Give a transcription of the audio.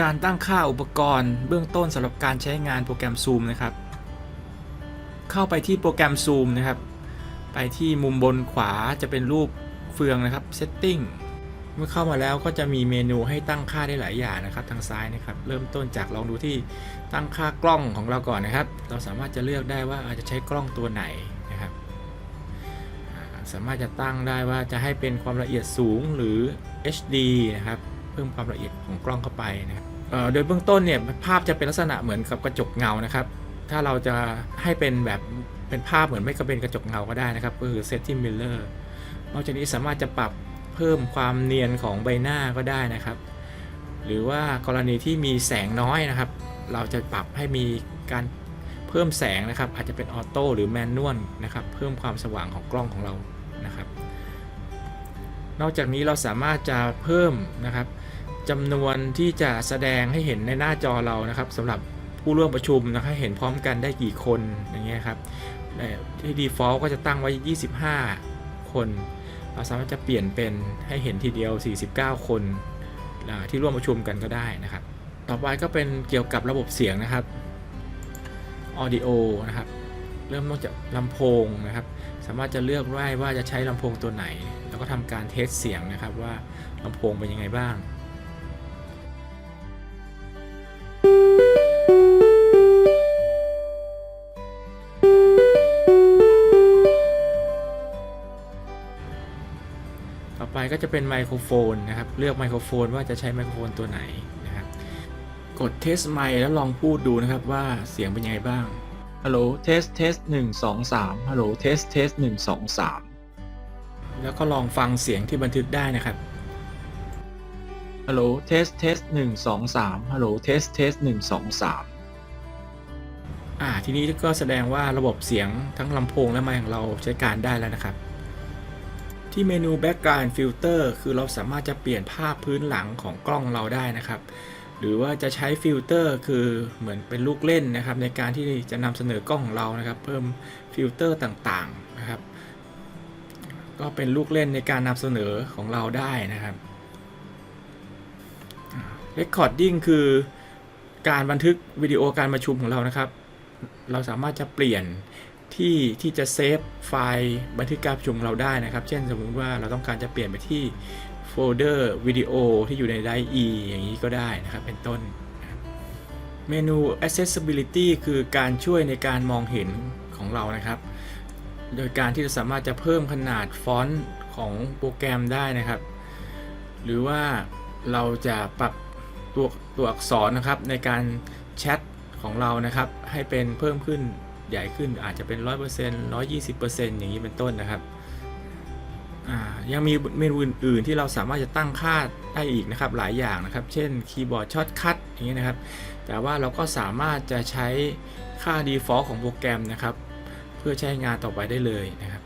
การตั้งค่าอุปกรณ์ เบื้องต้นสำหรับการใช้งานโปรแกรม Zoom นะครับ เข้าไปที่โปรแกรม Zoom นะครับ ไปที่มุมบนขวาจะเป็นรูปเฟืองนะครับ Setting เมื่อเข้ามาแล้วก็จะมีเมนูให้ตั้งค่าได้หลายอย่างนะครับ ทางซ้ายนะครับ เริ่มต้นจากลองดูที่ตั้งค่ากล้องของเราก่อนนะครับ เราสามารถจะเลือกได้ว่าอาจจะใช้กล้องตัวไหนนะครับ สามารถจะตั้งได้ว่าจะให้เป็นความละเอียดสูงหรือ HD นะครับ เพิ่มความละเอียดของกล้องเข้าไปนะครับโดยเบื้องต้นเนี่ยภาพจะเป็นลักษณะเหมือนกับกระจกเงานะครับ ถ้าเราจะให้เป็นแบบเป็นภาพเหมือนไม่ก็เป็นกระจกเงาก็ได้นะครับก็คือ Setting Mirror นอกจากนี้สามารถจะปรับเพิ่มความเนียนของใบหน้าก็ได้นะครับ หรือว่ากรณีที่มีแสงน้อยนะครับ เราจะปรับให้มีการเพิ่มแสงนะครับ อาจจะเป็นออโต้หรือแมนนวลนะครับ เพิ่มความสว่างของกล้องของเรานะครับ นอกจากนี้เราสามารถจะเพิ่มนะครับ จำนวนที่จะแสดงให้เห็นในหน้าจอเรานะครับสำหรับผู้ร่วมประชุมนะครับเห็นพร้อมกันได้กี่คนอย่างเงี้ยครับแต่ที่ default ก็จะตั้งไว้ 25 คน เราสามารถจะเปลี่ยนเป็นให้เห็นทีเดียว 49 คนอ่าที่ร่วมประชุมกันก็ได้นะครับ ต่อไปก็เป็นเกี่ยวกับระบบเสียงนะครับ audio นะครับ เริ่มต้นจากลำโพงนะครับ สามารถจะเลือกได้ว่าจะใช้ลำโพงตัวไหน แล้วก็ทำการเทสเสียงนะครับว่าลำโพงเป็นยังไงบ้าง ไปก็จะเป็นไมโครโฟนนะครับ เลือกไมโครโฟนว่าจะใช้ไมโครโฟนตัวไหนนะครับ กดเทสไมค์แล้วลองพูดดูนะครับว่าเสียงเป็นยังไงบ้าง ฮัลโหล เทส เทสหนึ่งสองสามฮัลโหล เทส เทสหนึ่งสองสามแล้วก็ลองฟังเสียงที่บันทึกได้นะครับ ฮัลโหล เทส เทสหนึ่งสองสามฮัลโหล เทส เทสหนึ่งสองสามอ่า ทีนี้ก็แสดงว่าระบบเสียงทั้งลำโพงและไมค์ของเราใช้การได้แล้วนะครับ ที่เมนู Background Filter คือเราสามารถจะเปลี่ยนภาพพื้นหลังของกล้องเราได้นะครับ หรือว่าจะใช้ฟิลเตอร์คือเหมือนเป็นลูกเล่นนะครับ ในการที่จะนำเสนอกล้องของเรานะครับ เพิ่มฟิลเตอร์ต่างๆนะครับ ก็เป็นลูกเล่นในการนำเสนอของเราได้นะครับ Recording คือการบันทึกวิดีโอการประชุมของเรานะครับ เราสามารถจะเปลี่ยน ที่ที่จะเซฟไฟล์บันทึกการประชุมเราได้นะครับ เช่นสมมุติว่าเราต้องการจะเปลี่ยนไปที่โฟลเดอร์วิดีโอที่อยู่ในไดร์ E อย่างนี้ก็ได้นะครับ เป็นต้น เมนู accessibility คือการช่วยในการมองเห็นของเรานะครับ โดยการที่เราสามารถจะเพิ่มขนาดฟอนต์ของโปรแกรมได้นะครับ หรือว่าเราจะปรับตัวตัวอักษรนะครับในการแชทของเรานะครับ ให้เป็นเพิ่มขึ้น ใหญ่ขึ้นอาจจะเป็น 100% 120%อย่างนี้เป็นต้นนะครับยังมีเมนูอื่นๆที่เราสามารถจะตั้งค่าได้อีกนะครับหลายอย่างนะครับ เช่นคีย์บอร์ดช็อตคัทอย่างนี้นะครับ แต่ว่าเราก็สามารถจะใช้ค่า default ของโปรแกรมนะครับ เพื่อใช้งานต่อไปได้เลยนะครับ